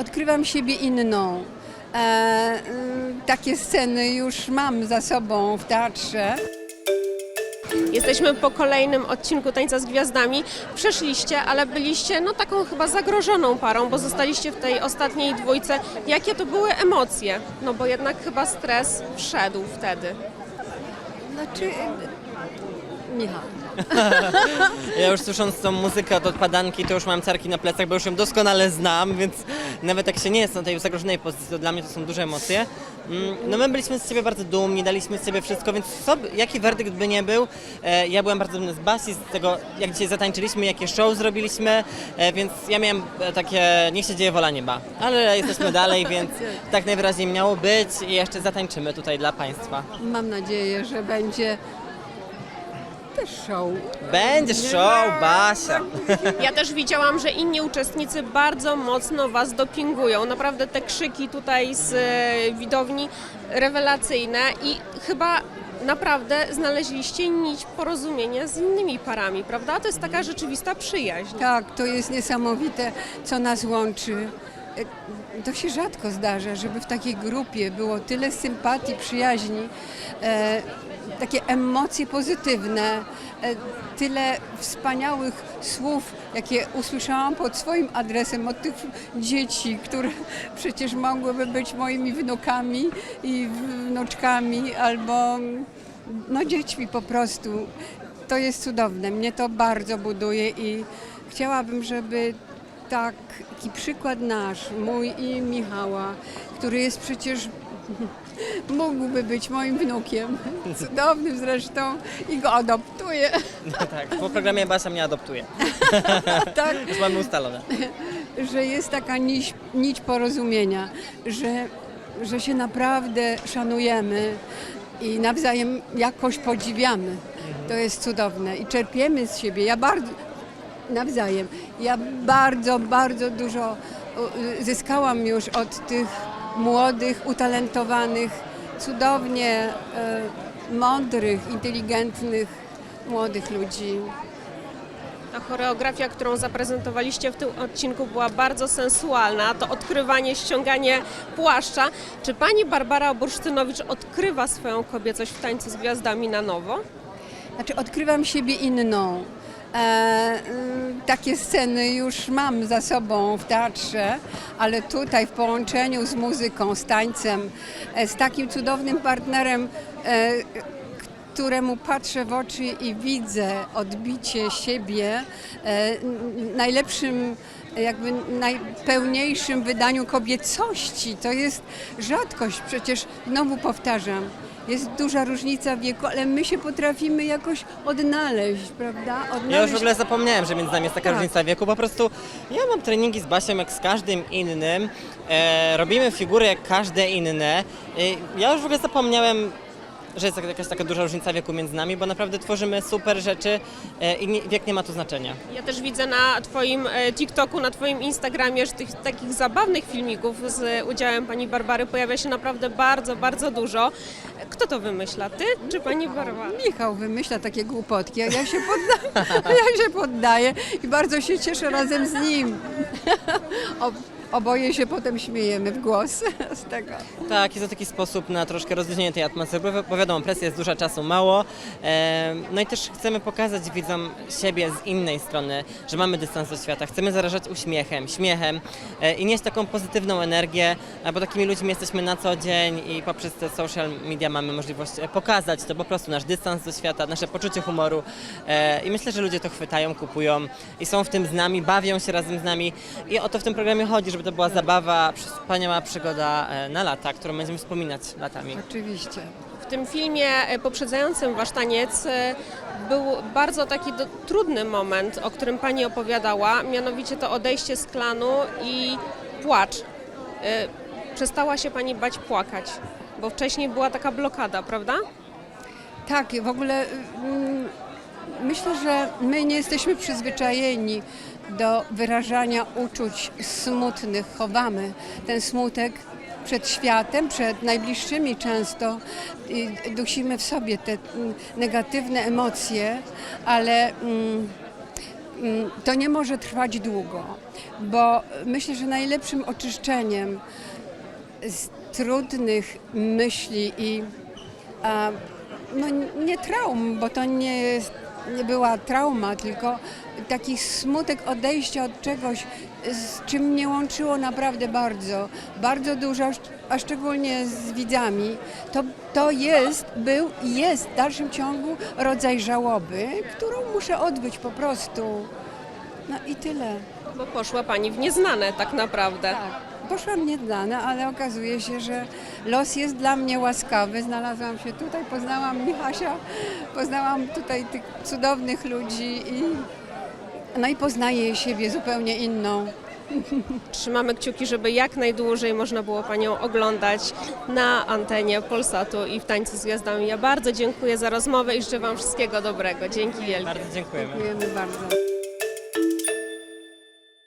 odkrywam siebie inną. E, y, takie sceny już mam za sobą w teatrze. Jesteśmy po kolejnym odcinku Tańca z Gwiazdami. Przeszliście, ale byliście no taką chyba zagrożoną parą, bo zostaliście w tej ostatniej dwójce. Jakie to były emocje? No bo jednak chyba stres wszedł wtedy. Znaczy, Michał. Ja już słysząc tą muzykę od odpadanki, to już mam carki na plecach, bo już ją doskonale znam, więc nawet jak się nie jest na tej zagrożonej pozycji, to dla mnie to są duże emocje. Mm, No my byliśmy z siebie bardzo dumni, daliśmy z siebie wszystko, więc co, by- jaki werdykt by nie był, e, ja byłem bardzo dumny z Basi, z tego jak dzisiaj zatańczyliśmy, jakie show zrobiliśmy, e, więc ja miałem e, takie, niech się dzieje wola nieba, ale jesteśmy dalej, więc tak najwyraźniej miało być i jeszcze zatańczymy tutaj dla Państwa. Mam nadzieję, że będzie też show. Będzie show, Basia! Ja też widziałam, że inni uczestnicy bardzo mocno was dopingują. Naprawdę te krzyki tutaj z e, widowni rewelacyjne i chyba naprawdę znaleźliście nić porozumienia z innymi parami, prawda? To jest taka rzeczywista przyjaźń. Tak, to jest niesamowite, co nas łączy. E, To się rzadko zdarza, żeby w takiej grupie było tyle sympatii, przyjaźni, e, takie emocje pozytywne, e, tyle wspaniałych słów, jakie usłyszałam pod swoim adresem od tych dzieci, które przecież mogłyby być moimi wnukami i wnuczkami albo no dziećmi po prostu. To jest cudowne. Mnie to bardzo buduje i chciałabym, żeby taki przykład nasz, mój i Michała, który jest przecież mógłby być moim wnukiem, cudownym zresztą i go adoptuję. Tak, po programie Basia mnie adoptuje. Tak, Już mamy ustalone. że jest taka nić, nić porozumienia, że, że się naprawdę szanujemy i nawzajem jakoś podziwiamy. To jest cudowne i czerpiemy z siebie. Ja bardzo nawzajem. Ja bardzo, bardzo dużo zyskałam już od tych młodych, utalentowanych, cudownie e, mądrych, inteligentnych młodych ludzi. Ta choreografia, którą zaprezentowaliście w tym odcinku była bardzo sensualna. To odkrywanie, ściąganie płaszcza. Czy pani Barbara Bursztynowicz odkrywa swoją kobiecość w tańcu z gwiazdami na nowo? Znaczy odkrywam siebie inną. E, y, takie sceny już mam za sobą w teatrze, ale tutaj w połączeniu z muzyką, z tańcem, e, z takim cudownym partnerem, e, któremu patrzę w oczy i widzę odbicie siebie e, najlepszym, jakby najpełniejszym wydaniu kobiecości. To jest rzadkość, przecież znowu powtarzam. Jest duża różnica wieku, ale my się potrafimy jakoś odnaleźć, prawda? Odnaleźć. Ja już w ogóle zapomniałem, że między nami jest taka Tak. różnica wieku. Po prostu ja mam treningi z Basią jak z każdym innym. E, robimy figury jak każde inne. E, ja już w ogóle zapomniałem, że jest jakaś taka duża różnica wieku między nami, bo naprawdę tworzymy super rzeczy e, i nie, wiek nie ma tu znaczenia. Ja też widzę na Twoim e, TikToku, na Twoim Instagramie, że tych takich zabawnych filmików z udziałem Pani Barbary pojawia się naprawdę bardzo, bardzo dużo. Kto to wymyśla? Ty czy Pani Barbara? Michał wymyśla takie głupotki, a ja się, podda- ja się poddaję i bardzo się cieszę razem z nim. O, oboje się potem śmiejemy w głos z tego. Tak, jest to taki sposób na troszkę rozluźnienie tej atmosfery, bo- wiadomo, presja jest duża, czasu mało. No i też chcemy pokazać widzom siebie z innej strony, że mamy dystans do świata. Chcemy zarażać uśmiechem, śmiechem e, i nieść taką pozytywną energię, bo takimi ludźmi jesteśmy na co dzień i poprzez te social media mamy możliwość e, pokazać to po prostu nasz dystans do świata, nasze poczucie humoru E, i myślę, że ludzie to chwytają, kupują i są w tym z nami, bawią się razem z nami i o to w tym programie chodzi, żeby to była zabawa, wspaniała przygoda e, na lata, którą będziemy wspominać latami. Oczywiście. W tym filmie e, poprzedzającym Wasz taniec e, był bardzo taki do, trudny moment, o którym Pani opowiadała, mianowicie to odejście z klanu i płacz. Przestała się Pani bać płakać, bo wcześniej była taka blokada, prawda? Tak, w ogóle mm, myślę, że my nie jesteśmy przyzwyczajeni do wyrażania uczuć smutnych. Chowamy ten smutek przed światem, przed najbliższymi często. I dusimy w sobie te mm, negatywne emocje, ale mm, mm, to nie może trwać długo. bo myślę, że najlepszym oczyszczeniem z trudnych myśli i no, nie traum, bo to nie, jest, nie była trauma, tylko taki smutek odejścia od czegoś, z czym mnie łączyło naprawdę bardzo, bardzo dużo, a szczególnie z widzami. To, to jest, był i jest w dalszym ciągu rodzaj żałoby, którą muszę odbyć po prostu. No i tyle. Bo poszła Pani w nieznane tak naprawdę. Tak, poszłam nieznane, ale okazuje się, że los jest dla mnie łaskawy. Znalazłam się tutaj, poznałam Michasia, poznałam tutaj tych cudownych ludzi i no i poznaję siebie zupełnie inną. Trzymamy kciuki, żeby jak najdłużej można było Panią oglądać na antenie Polsatu i w Tańcu z Gwiazdami. Ja bardzo dziękuję za rozmowę i życzę Wam wszystkiego dobrego. Dzięki wielkie. Bardzo dziękujemy. Dziękujemy bardzo.